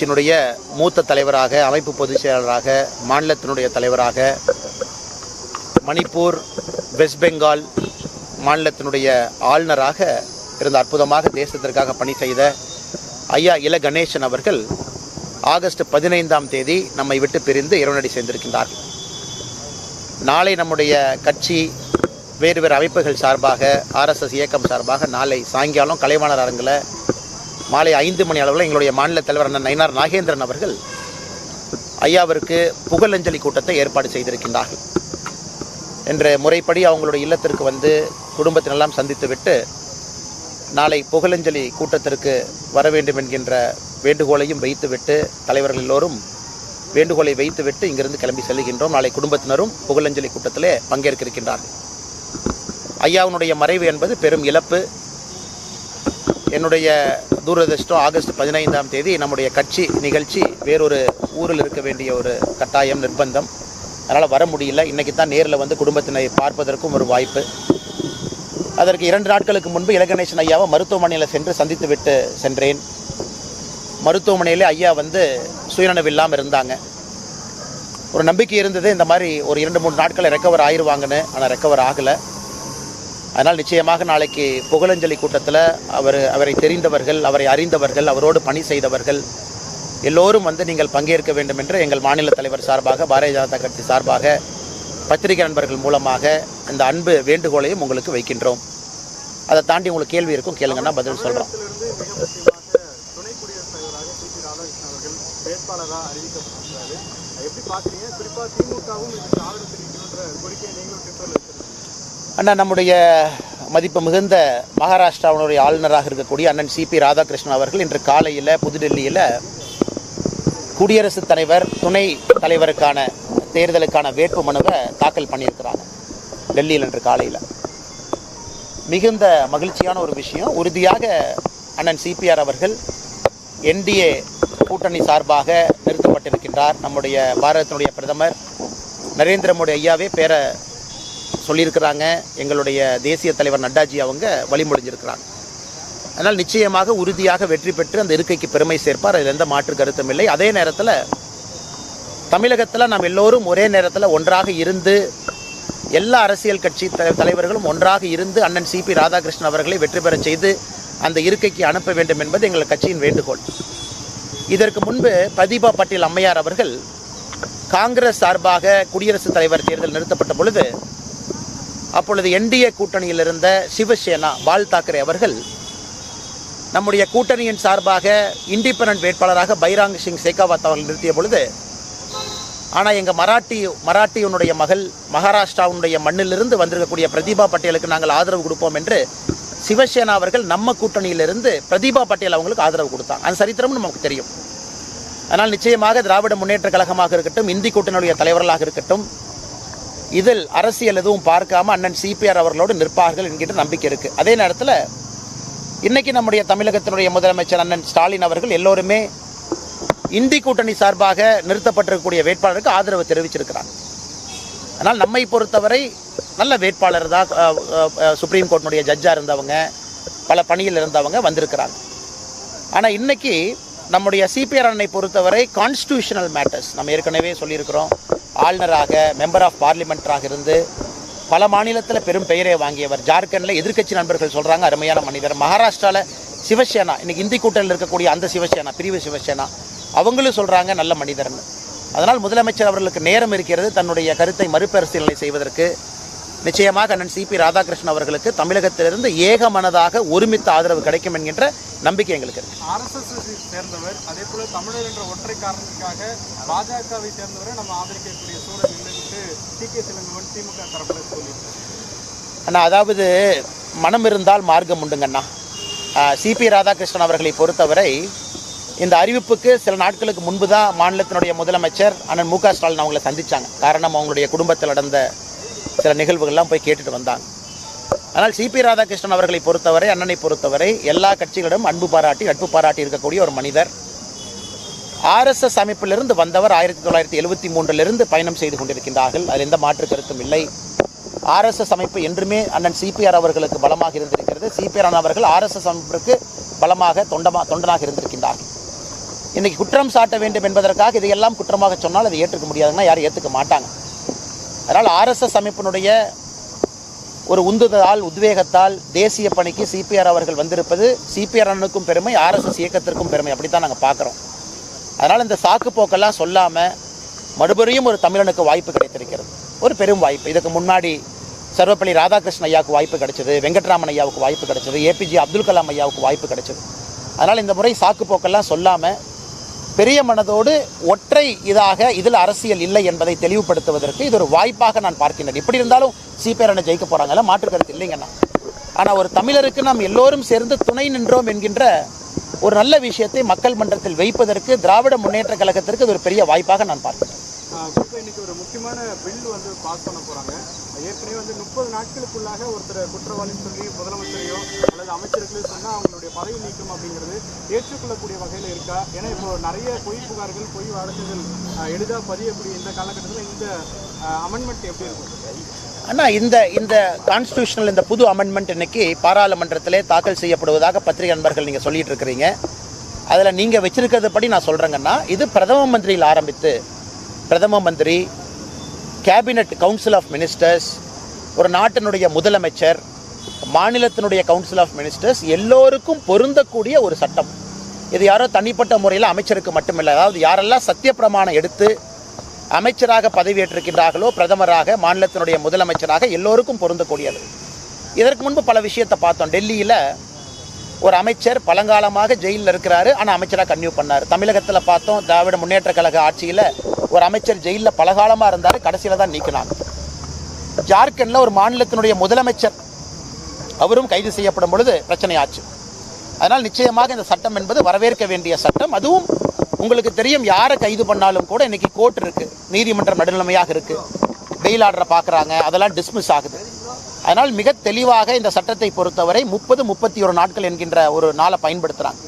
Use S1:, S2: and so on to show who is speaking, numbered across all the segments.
S1: கட்சியினுடைய மூத்த தலைவராக அமைப்பு பொதுச் செயலாளராக மாநிலத்தினுடைய தலைவராக மணிப்பூர் வெஸ்ட் பெங்கால் மாநிலத்தினுடைய ஆளுநராக இருந்த அற்புதமாக தேசத்திற்காக பணி செய்த ஐயா இல கணேசன் அவர்கள் ஆகஸ்ட் பதினைந்தாம் தேதி நம்மை விட்டு பிரிந்து இறைவனடி சேர்ந்திருக்கின்றார்கள் நாளை நம்முடைய கட்சி வேறு வேறு அமைப்புகள் சார்பாக ஆர்எஸ்எஸ் இயக்கம் சார்பாக நாளை சாயங்காலம் கலைவாணர் அரங்கில் மாலை ஐந்து மணி அளவில் எங்களுடைய மாநில தலைவர் அண்ணன் நயினார் நாகேந்திரன் அவர்கள் ஐயாவிற்கு புகழஞ்சலி கூட்டத்தை ஏற்பாடு செய்திருக்கின்றார்கள். என்ற முறைப்படி அவங்களுடைய இல்லத்திற்கு வந்து குடும்பத்தினெல்லாம் சந்தித்துவிட்டு நாளை புகழஞ்சலி கூட்டத்திற்கு வர வேண்டும் என்கின்ற வேண்டுகோளையும் வைத்துவிட்டு தலைவர்கள் எல்லோரும் வேண்டுகோளை வைத்துவிட்டு இங்கிருந்து கிளம்பி செல்கின்றோம். நாளை குடும்பத்தினரும் புகழஞ்சலி கூட்டத்திலே பங்கேற்க இருக்கின்றார்கள் ஐயாவுடைய மறைவு என்பது பெரும் இழப்பு. என்னுடைய தூரதிருஷ்டம் ஆகஸ்ட் பதினைந்தாம் தேதி நம்முடைய கட்சி நிகழ்ச்சி வேறொரு ஊரில் இருக்க வேண்டிய ஒரு கட்டாயம் நிர்பந்தம். அதனால் வர முடியல. இன்றைக்கி தான் நேரில் வந்து குடும்பத்தினை பார்ப்பதற்கும் ஒரு வாய்ப்பு. அதற்கு இரண்டு நாட்களுக்கு முன்பு இலகணேசன் ஐயாவை மருத்துவமனையில் சென்று சந்தித்து விட்டு சென்றேன். மருத்துவமனையிலே ஐயா வந்து சுயநனவு இல்லாமல் இருந்தாங்க. ஒரு நம்பிக்கை இருந்தது இந்த மாதிரி ஒரு இரண்டு மூணு நாட்களில் ரெக்கவர் ஆயிடுவாங்கன்னு ஆனால் ரெக்கவர் ஆகலை. அதனால் நிச்சயமாக நாளைக்கு புகழஞ்சலி கூட்டத்தில் அவர் அவரை தெரிந்தவர்கள் அவரை அறிந்தவர்கள் அவரோடு பணி செய்தவர்கள் எல்லோரும் வந்து நீங்கள் பங்கேற்க வேண்டும் என்று எங்கள் மாநில தலைவர் சார்பாக பாரதிய ஜனதா கட்சி சார்பாக பத்திரிகை நண்பர்கள் மூலமாக இந்த அன்பு வேண்டுகோளையும் உங்களுக்கு வைக்கின்றோம். அதை தாண்டி உங்களுக்கு கேள்வி இருக்கும் கேளுங்கன்னா பதில் சொல்கிறோம்
S2: எப்படி பார்க்குறீங்க குறிப்பாக திமுகவும் இதுக்கு ஆதரவு தெரிவிக்கணுன்ற கோரிக்கையை நீங்களும் ட்விட்டரில்
S1: அண்ணா நம்முடைய மதிப்பு மிகுந்த மகாராஷ்டிராவினுடைய ஆளுநராக இருக்கக்கூடிய அண்ணன் சிபி ராதாகிருஷ்ணன் அவர்கள் இன்று காலையில் புதுடெல்லியில் குடியரசுத் தலைவர் துணை தலைவருக்கான தேர்தலுக்கான வேட்பு மனுவை தாக்கல் பண்ணியிருக்கிறாங்க டெல்லியில் இன்று காலையில். மிகுந்த மகிழ்ச்சியான ஒரு விஷயம். உறுதியாக அண்ணன் சிபிஆர் அவர்கள் என்டிஏ கூட்டணி சார்பாக நிறுத்தப்பட்டிருக்கின்றார். நம்முடைய பாரதத்தினுடைய பிரதமர் நரேந்திர மோடி ஐயாவே பேர சொல்லியிருக்கிறாங்க. எங்களுடைய தேசிய தலைவர் நட்டாஜி அவங்க வழிமொழிஞ்சிருக்கிறாங்க அதனால் நிச்சயமாக உறுதியாக வெற்றி பெற்று அந்த இருக்கைக்கு பெருமை சேர்ப்பார். அதில் எந்த மாற்று கருத்தும் இல்லை. அதே நேரத்தில் தமிழகத்தில் நாம் எல்லோரும் ஒரே நேரத்தில் ஒன்றாக இருந்து எல்லா அரசியல் கட்சி த- தலைவர்களும் ஒன்றாக இருந்து அண்ணன் சிபி ராதாகிருஷ்ணன் அவர்களை வெற்றி பெற செய்து அந்த இருக்கைக்கு அனுப்ப வேண்டும் என்பது எங்கள் கட்சியின் வேண்டுகோள். இதற்கு முன்பு பிரதீபா பட்டேல் அம்மையார் அவர்கள் காங்கிரஸ் சார்பாக குடியரசுத் தலைவர் தேர்தல் நிறுத்தப்பட்ட பொழுது அப்பொழுது என்டிஏ கூட்டணியில் இருந்த சிவசேனா பால் தாக்கரே அவர்கள் நம்முடைய கூட்டணியின் சார்பாக இண்டிபெண்டன்ட் வேட்பாளராக பைராங் சிங் சேகாவத் அவர்கள் நிறுத்திய பொழுது ஆனால் எங்கள் மராட்டி மராட்டியனுடைய மகள் மகாராஷ்டிராவுடைய மண்ணிலிருந்து வந்திருக்கக்கூடிய பிரதீபா பட்டேலுக்கு நாங்கள் ஆதரவு கொடுப்போம் என்று சிவசேனா அவர்கள் நம்ம கூட்டணியிலிருந்து பிரதீபா பட்டேல் அவங்களுக்கு ஆதரவு கொடுத்தாங்க அந்த சரித்திரமும் நமக்கு தெரியும். அதனால் நிச்சயமாக திராவிட முன்னேற்ற கழகமாக இருக்கட்டும் இந்தி கூட்டணியுடைய தலைவர்களாக இருக்கட்டும் இதில் அரசியல் எதுவும் பார்க்காம அண்ணன் சிபிஆர் அவர்களோடு நிற்பார்கள் என்கின்ற நம்பிக்கை இருக்கு. அதே நேரத்தில் இன்னைக்கு நம்முடைய தமிழகத்தினுடைய முதலமைச்சர் அண்ணன் ஸ்டாலின் அவர்கள் எல்லோருமே இந்தி கூட்டணி சார்பாக நிறுத்தப்பட்டிருக்கக்கூடிய வேட்பாளருக்கு ஆதரவு தெரிவிச்சிருக்கிறாங்க. ஆனால் நம்மை பொறுத்தவரை நல்ல வேட்பாளர் தான் சுப்ரீம் கோர்ட்டினுடைய ஜட்ஜாக இருந்தவங்க பல பணியில் இருந்தவங்க வந்திருக்கிறாங்க. ஆனால் இன்னைக்கு நம்முடைய சிபிஆர் அண்ணனை பொறுத்தவரை கான்ஸ்டியூஷனல் மேட்டர்ஸ் நம்ம ஏற்கனவே சொல்லியிருக்கிறோம். ஆளுநராக மெம்பர் ஆஃப் பார்லிமெண்ட்டாக இருந்து பல மாநிலத்தில் பெரும் பெயரை வாங்கியவர் ஜார்க்கண்டில் எதிர்க்கட்சி நண்பர்கள் சொல்கிறாங்க அருமையான மனிதர். மகாராஷ்டிராவில் சிவசேனா இன்னைக்கு இந்தி கூட்டணியில் இருக்கக்கூடிய அந்த சிவசேனா பிரிவு சிவசேனா அவங்களும் சொல்கிறாங்க நல்ல மனிதர்னு. அதனால் முதலமைச்சர் அவர்களுக்கு நேரம் இருக்கிறது தன்னுடைய கருத்தை மறுபரிசீலனை செய்வதற்கு. நிச்சயமாக அண்ணன் சிபி ராதாகிருஷ்ணன் அவர்களுக்கு தமிழகத்திலிருந்து ஏகமனதாக ஒருமித்த ஆதரவு கிடைக்கும் என்கின்ற நம்பிக்கை எங்களுக்கு இருக்கு.
S2: ஆர்எஸ்எஸ் சேர்ந்தவர் அதே போல தமிழர் என்ற ஒற்றை காரணத்துக்காக பாஜகவை சேர்ந்தவரை நம்ம ஆதரிக்கக்கூடிய சூழல் இல்லைன்ட்டு டி கே சிலங்கவன் திமுக தரப்புல சொல்லியிருக்காரு.
S1: அண்ணா அதாவது மனம் இருந்தால் மார்க்கம் உண்டுங்கண்ணா சிபி ராதாகிருஷ்ணன் அவர்களை பொறுத்தவரை இந்த அறிவிப்புக்கு சில நாட்களுக்கு முன்பு தான் மாநிலத்தினுடைய முதலமைச்சர் அண்ணன் மு க ஸ்டாலின் அவங்களை சந்திச்சாங்க. காரணம் அவங்களுடைய குடும்பத்தில் நடந்த சில நிகழ்வுகள்லாம் போய் கேட்டுட்டு வந்தாங்க. ஆனால் சிபி ராதாகிருஷ்ணன் அவர்களை பொறுத்தவரை அண்ணனை பொறுத்தவரை எல்லா கட்சிகளிடம் அன்பு பாராட்டி நட்பு பாராட்டி இருக்கக்கூடிய ஒரு மனிதர். ஆர்எஸ்எஸ் அமைப்பிலிருந்து வந்தவர் ஆயிரத்தி தொள்ளாயிரத்தி எழுபத்தி மூன்றிலிருந்து பயணம் செய்து கொண்டிருக்கின்றார்கள். அதில் எந்த மாற்று கருத்தும் இல்லை. ஆர்எஸ்எஸ் அமைப்பு என்றுமே அண்ணன் சிபிஆர் அவர்களுக்கு பலமாக இருந்திருக்கிறது. சிபிஆர் அவர்கள் ஆர்எஸ்எஸ் அமைப்பிற்கு பலமாக தொண்டமா தொண்டனாக இருந்திருக்கின்றார்கள். இன்னைக்கு குற்றம் சாட்ட வேண்டும் என்பதற்காக இதையெல்லாம் குற்றமாக சொன்னால் அதை ஏற்றுக்க முடியாதுன்னா யாரும் ஏற்றுக்க மாட்டாங்க. அதனால் ஆர்எஸ்எஸ் அமைப்பினுடைய ஒரு உந்துதலால் உத்வேகத்தால் தேசிய பணிக்கு சிபிஆர் அவர்கள் வந்திருப்பது சிபிஆர் அண்ணனுக்கும் பெருமை ஆர்எஸ்எஸ் இயக்கத்திற்கும் பெருமை. அப்படித்தான் நாங்கள் பார்க்குறோம். அதனால் இந்த சாக்குப்போக்கெல்லாம் சொல்லாமல் மறுபடியும் ஒரு தமிழனுக்கு வாய்ப்பு கிடைத்திருக்கிறது. ஒரு பெரும் வாய்ப்பு. இதுக்கு முன்னாடி சர்வப்பள்ளி ராதாகிருஷ்ண ஐயாவுக்கு வாய்ப்பு கிடைச்சது வெங்கட்ராமன் ஐயாவுக்கு வாய்ப்பு கிடைச்சது ஏபிஜே அப்துல் கலாம் ஐயாவுக்கு வாய்ப்பு கிடைச்சது. அதனால் இந்த முறை சாக்குப்போக்கெல்லாம் சொல்லாமல் பெரிய மனதோடு ஒற்றை இதாக இதில் அரசியல் இல்லை என்பதை தெளிவுபடுத்துவதற்கு இது ஒரு வாய்ப்பாக நான் பார்க்கின்றேன். எப்படி இருந்தாலும் சிபிஆர் ஜெயிக்க போகிறாங்கல்ல மாற்று கருத்து இல்லைங்கண்ணா. ஆனால் ஒரு தமிழருக்கு நாம் எல்லோரும் சேர்ந்து துணை நின்றோம் என்கின்ற ஒரு நல்ல விஷயத்தை மக்கள் மன்றத்தில் வைப்பதற்கு திராவிட முன்னேற்ற கழகத்திற்கு இது ஒரு பெரிய வாய்ப்பாக நான் பார்க்கிறேன்
S2: குறிப்பாக இன்னைக்கு ஒரு முக்கியமான பில் வந்து பாஸ் பண்ண போறாங்க. ஏற்கனவே வந்து முப்பது நாட்களுக்குள்ளாக ஒருத்தர் குற்றவாளின்னு சொல்லி முதலமைச்சரையோ அல்லது அமைச்சர்களையும் சொன்னால் அவங்களுடைய பதவி நீக்கம் அப்படிங்கிறது ஏற்றுக்கொள்ளக்கூடிய வகையில் இருக்கா? ஏன்னா இப்போ நிறைய பொய் புகார்கள் பொய் வழக்குகள் எளிதாக பதியக்கூடிய இந்த காலகட்டத்தில் இந்த அமெண்ட்மெண்ட் எப்படி இருக்கும்?
S1: அண்ணா இந்த இந்த கான்ஸ்டியூஷனல் இந்த புது அமெண்ட்மெண்ட் இன்னைக்கு பாராளுமன்றத்திலே தாக்கல் செய்யப்படுவதாக பத்திரிகை நண்பர்கள் நீங்கள் சொல்லிட்டு இருக்கிறீங்க. அதில் நீங்கள் வச்சிருக்கிறது படி நான் சொல்கிறேங்கன்னா இது பிரதம மந்திரியில் ஆரம்பித்து பிரதம மந்திரி கேபினட் கவுன்சில் ஆஃப் மினிஸ்டர்ஸ் ஒரு நாட்டினுடைய முதலமைச்சர் மாநிலத்தினுடைய கவுன்சில் ஆஃப் மினிஸ்டர்ஸ் எல்லோருக்கும் பொருந்தக்கூடிய ஒரு சட்டம். இது யாரோ தனிப்பட்ட முறையில் அமைச்சருக்கு மட்டுமில்லை அதாவது யாரெல்லாம் சத்தியப்பிரமாணம் எடுத்து அமைச்சராக பதவியேற்றிருக்கின்றார்களோ பிரதமராக மாநிலத்தினுடைய முதலமைச்சராக எல்லோருக்கும் பொருந்தக்கூடியது. இதற்கு முன்பு பல விஷயத்தை பார்த்தோம். டெல்லியில் ஒரு அமைச்சர் பழங்காலமாக ஜெயிலில் இருக்கிறாரு. ஆனால் அமைச்சராக கன்னியூ பண்ணார். தமிழகத்தில் பார்த்தோம் திராவிட முன்னேற்ற கழக ஆட்சியில் ஒரு அமைச்சர் ஜெயிலில் பலகாலமாக இருந்தார். கடைசியில் தான் நீக்கினாங்க. ஜார்க்கண்டில் ஒரு மாநிலத்தினுடைய முதலமைச்சர் அவரும் கைது செய்யப்படும் பொழுது பிரச்சனையாச்சு அதனால் நிச்சயமாக இந்த சட்டம் என்பது வரவேற்க வேண்டிய சட்டம். அதுவும் உங்களுக்கு தெரியும் யாரை கைது பண்ணாலும் கூட இன்றைக்கி கோர்ட் இருக்குது நீதிமன்றம் நடுநிலைமையாக இருக்குது பெயில் ஆர்டரை பார்க்குறாங்க. அதெல்லாம் டிஸ்மிஸ் ஆகுது. அதனால் மிக தெளிவாக இந்த சட்டத்தை பொறுத்தவரை முப்பது முப்பத்தி ஒரு நாட்கள் என்கின்ற ஒரு நாளை பயன்படுத்துகிறாங்க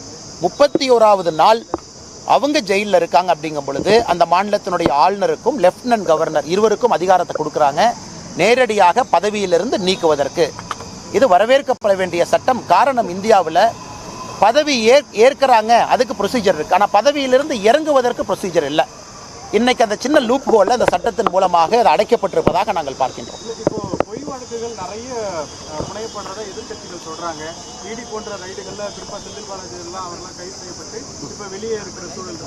S1: முப்பத்தி ஓராவது நாள் அவங்க ஜெயிலில் இருக்காங்க அப்படிங்கும் பொழுது அந்த மாநிலத்தினுடைய ஆளுநருக்கும் லெப்டினன்ட் கவர்னர் இருவருக்கும் அதிகாரத்தை கொடுக்குறாங்க. நேரடியாக பதவியிலிருந்து நீக்குவதற்கு. இது வரவேற்கப்பட வேண்டிய சட்டம். காரணம் இந்தியாவில் பதவி ஏற் ஏற்கிறாங்க. அதுக்கு ப்ரொசீஜர் இருக்குது ஆனால் பதவியிலிருந்து இறங்குவதற்கு ப்ரொசீஜர் இல்லை. இன்றைக்கி அந்த சின்ன லூப் கோலில் அந்த சட்டத்தின் மூலமாக அது அடைக்கப்பட்டிருப்பதாக நாங்கள் பார்க்கின்றோம்.
S2: இப்போ வழக்குகள் நிறைய அஹ், எதிர்கட்சிகள் சொல்றாங்க. இடி போன்ற ரைடுகள்ல குறிப்பா செந்தில் பாலாஜி எல்லாம் அவர்லாம் கைது செய்யப்பட்டு இப்ப வெளியே இருக்கிற சூழல்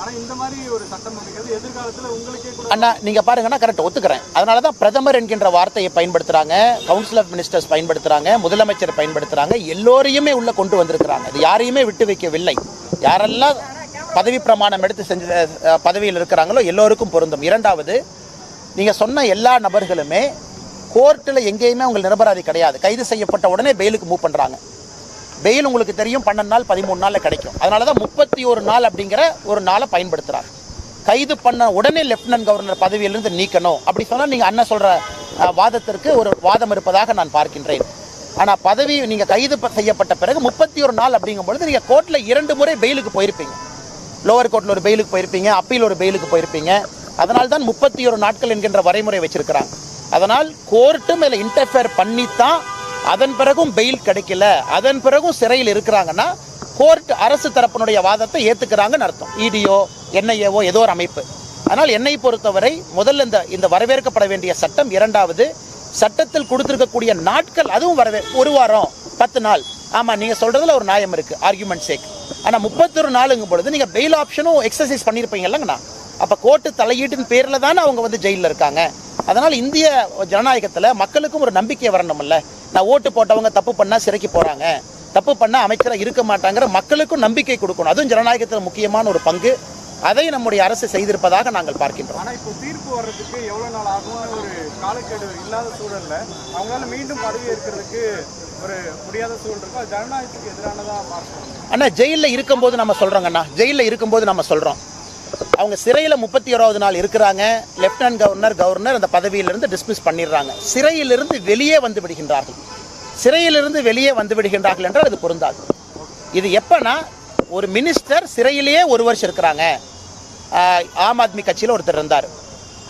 S2: ஆனா இந்த மாதிரி ஒரு சட்டம் அப்படிங்கிறது எதிர்காலத்துல உங்களுக்கே கூட
S1: அண்ணா நீங்க பாருங்கன்னா கரெக்ட் ஒத்துக்கிறேன். அதனாலதான் பிரதமர் என்கின்ற வார்த்தையை பயன்படுத்துறாங்க கவுன்சில் ஆஃப் மினிஸ்டர்ஸ் பயன்படுத்துறாங்க முதலமைச்சர் பயன்படுத்துறாங்க எல்லோரையுமே உள்ள கொண்டு வந்திருக்கிறாங்க. அது யாரையுமே விட்டு வைக்கவில்லை. யாரெல்லாம் பதவி பிரமாணம் எடுத்து செஞ்ச பதவியில் இருக்கிறாங்களோ எல்லோருக்கும் பொருந்தும். இரண்டாவது நீங்கள் சொன்ன எல்லா நபர்களுமே கோர்ட்டில் எங்கேயுமே உங்கள் நிரபராதி கிடையாது. கைது செய்யப்பட்ட உடனே பெயிலுக்கு மூவ் பண்ணுறாங்க பெயில் உங்களுக்கு தெரியும் பன்னெண்டு நாள் பதிமூணு நாளில் கிடைக்கும். அதனால தான் முப்பத்தி ஒரு நாள் அப்படிங்கிற ஒரு நாளை பயன்படுத்துகிறாங்க கைது பண்ண உடனே லெப்டினன்ட் கவர்னர் பதவியிலிருந்து நீக்கணும். அப்படி சொன்னால் நீங்கள் அண்ணன் சொல்கிற வாதத்திற்கு ஒரு வாதம் இருப்பதாக நான் பார்க்கின்றேன். ஆனால் பதவி நீங்கள் கைது செய்யப்பட்ட பிறகு முப்பத்தி ஒரு நாள் அப்படிங்கும் பொழுது நீங்கள் கோர்ட்டில் இரண்டு முறை பெயிலுக்கு போயிருப்பீங்க. லோவர் கோர்ட்டில் ஒரு பெயிலுக்கு போயிருப்பீங்க அப்பீல் ஒரு பெயிலுக்கு போயிருப்பீங்க. அதனால் தான் முப்பத்தி ஒரு நாட்கள் என்கின்ற வரைமுறை வச்சிருக்கிறாங்க. அதனால் கோர்ட்டு மேலே இன்டர்ஃபியர் பண்ணித்தான். அதன் பிறகும் பெயில் கிடைக்கல. அதன் பிறகும் சிறையில் இருக்கிறாங்கன்னா கோர்ட் அரசு தரப்பினுடைய வாதத்தை ஏற்றுக்கிறாங்கன்னு அர்த்தம். இடியோ என்ஐஏவோ ஏதோ ஒரு அமைப்பு. அதனால் என்னை பொறுத்தவரை முதல்ல இந்த இந்த வரவேற்கப்பட வேண்டிய சட்டம் இரண்டாவது. சட்டத்தில் கொடுத்துருக்கக்கூடிய நாட்கள் அதுவும் வரவே ஒரு வாரம் பத்து நாள். ஆமாம் நீங்கள் சொல்கிறதுல ஒரு நியாயம் இருக்குது ஆர்குமெண்ட் சேக் ஆனால் முப்பத்தொரு நாளுங்கும் பொழுது நீங்கள் பெயில் ஆப்ஷனும் எக்ஸசைஸ் பண்ணியிருப்பீங்க இல்லைங்கண்ணா அப்போ கோர்ட்டு தலையீட்டின் பேரில் தானே அவங்க வந்து ஜெயிலில் இருக்காங்க. அதனால் இந்திய ஜனநாயகத்தில் மக்களுக்கும் ஒரு நம்பிக்கை வரணும்ல நான் ஓட்டு போட்டவங்க தப்பு பண்ணால் சிறைக்கு போகிறாங்க தப்பு பண்ணால் அமைச்சராக இருக்க மாட்டாங்கிற மக்களுக்கும் நம்பிக்கை கொடுக்கணும். அதுவும் ஜனநாயகத்தில் முக்கியமான ஒரு பங்கு. அதை நம்முடைய அரசு செய்திருப்பதாக நாங்கள் பார்க்கின்றோம்.
S2: ஆனா இப்போ தீர்ப்பு வர்றதுக்கு எவ்வளவு நாள் ஆகும்னு ஒரு காலக்கெடு இல்லாத சூழல்ல அவங்களால மீண்டும் பதவி ஏற்கிறதுக்கு ஒரு முடியாத சூழல் இருக்கும் அது ஜனநாயகத்துக்கு எதிரானதா பார்க்கணும்
S1: அண்ணா ஜெயிலில் இருக்கும்போது நம்ம சொல்கிறோங்கண்ணா ஜெயிலில் இருக்கும்போது நம்ம சொல்கிறோம் அவங்க சிறையில் முப்பத்தி ஓராவது நாள் இருக்கிறாங்க. லெப்டினன்ட் கவர்னர் கவர்னர் அந்த பதவியிலிருந்து டிஸ்மிஸ் பண்ணிடுறாங்க. சிறையிலிருந்து வெளியே வந்து விடுகின்றார்கள். சிறையிலிருந்து வெளியே வந்து விடுகின்றார்கள் என்றால் அது பொருந்தாது. இது எப்பன்னா ஒரு மினிஸ்டர் சிறையிலேயே ஒரு வருஷம் இருக்கிறாங்க. ஆம் ஆத்மி கட்சியில் ஒருத்தர் இருந்தார்.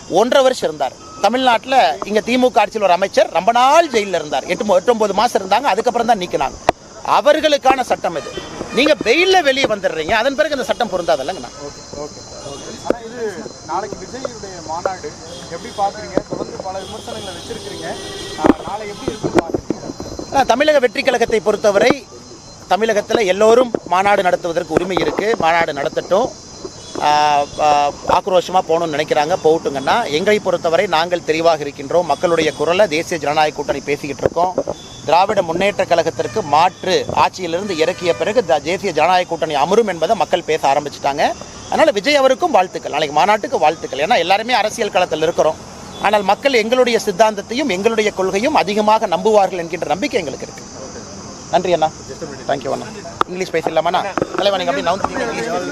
S1: ஒன்றரை வருஷம் இருந்தார். தமிழ்நாட்டில் இங்கே திமுக ஆட்சியில் ஒரு அமைச்சர் ரொம்ப நாள் ஜெயிலில் இருந்தார். எட்டு மொ- எட்டு ஒன்பது மாதம் இருந்தாங்க அதுக்கப்புறம் தான் நீக்கினாங்க. அவர்களுக்கான சட்டம் இது. நீங்கள் வெயிலில் வெளியே வந்துடுறீங்க. அதன் பிறகு இந்த சட்டம் பொருந்தாதல்லங்கண்ணா.
S2: ஓகே ஓகே ஆனா இது நாளைக்கு விஜயுடைய மாநாடு. எப்படி பாக்குறீங்க தொடர்ந்து பல விமர்சனங்களை வச்சிருக்கிறீங்க. நாளை எப்படி இருக்குன்னு
S1: தமிழக வெற்றி கழகத்தை பொறுத்தவரை தமிழகத்தில் எல்லோரும் மாநாடு நடத்துவதற்கு உரிமை இருக்குது மாநாடு நடத்தட்டும். ஆக்ரோஷமாக போகணும்னு நினைக்கிறாங்க. போகட்டுங்கன்னா எங்களை பொறுத்தவரை நாங்கள் தெளிவாக இருக்கின்றோம். மக்களுடைய குரலை தேசிய ஜனநாயக கூட்டணி பேசிக்கிட்டு இருக்கோம். திராவிட முன்னேற்ற கழகத்திற்கு மாற்று ஆட்சியிலிருந்து இறக்கிய பிறகு த- தேசிய ஜனநாயக கூட்டணி அமரும் என்பதை மக்கள் பேச ஆரம்பிச்சிட்டாங்க. அதனால் விஜய் அவருக்கும் வாழ்த்துக்கள். நாளைக்கு மாநாட்டுக்கு வாழ்த்துக்கள். ஏன்னா எல்லாருமே அரசியல் களத்தில் இருக்கிறோம். ஆனால் மக்கள் எங்களுடைய சித்தாந்தத்தையும் எங்களுடைய கொள்கையும் அதிகமாக நம்புவார்கள் என்கின்ற நம்பிக்கை எங்களுக்கு இருக்கு. நன்றி அண்ணா. தேங்க்யூ அண்ணா. இங்கிலீஷ் பேசலாமாண்ணா தலைவா நீங்கள் அப்படி நவுந்து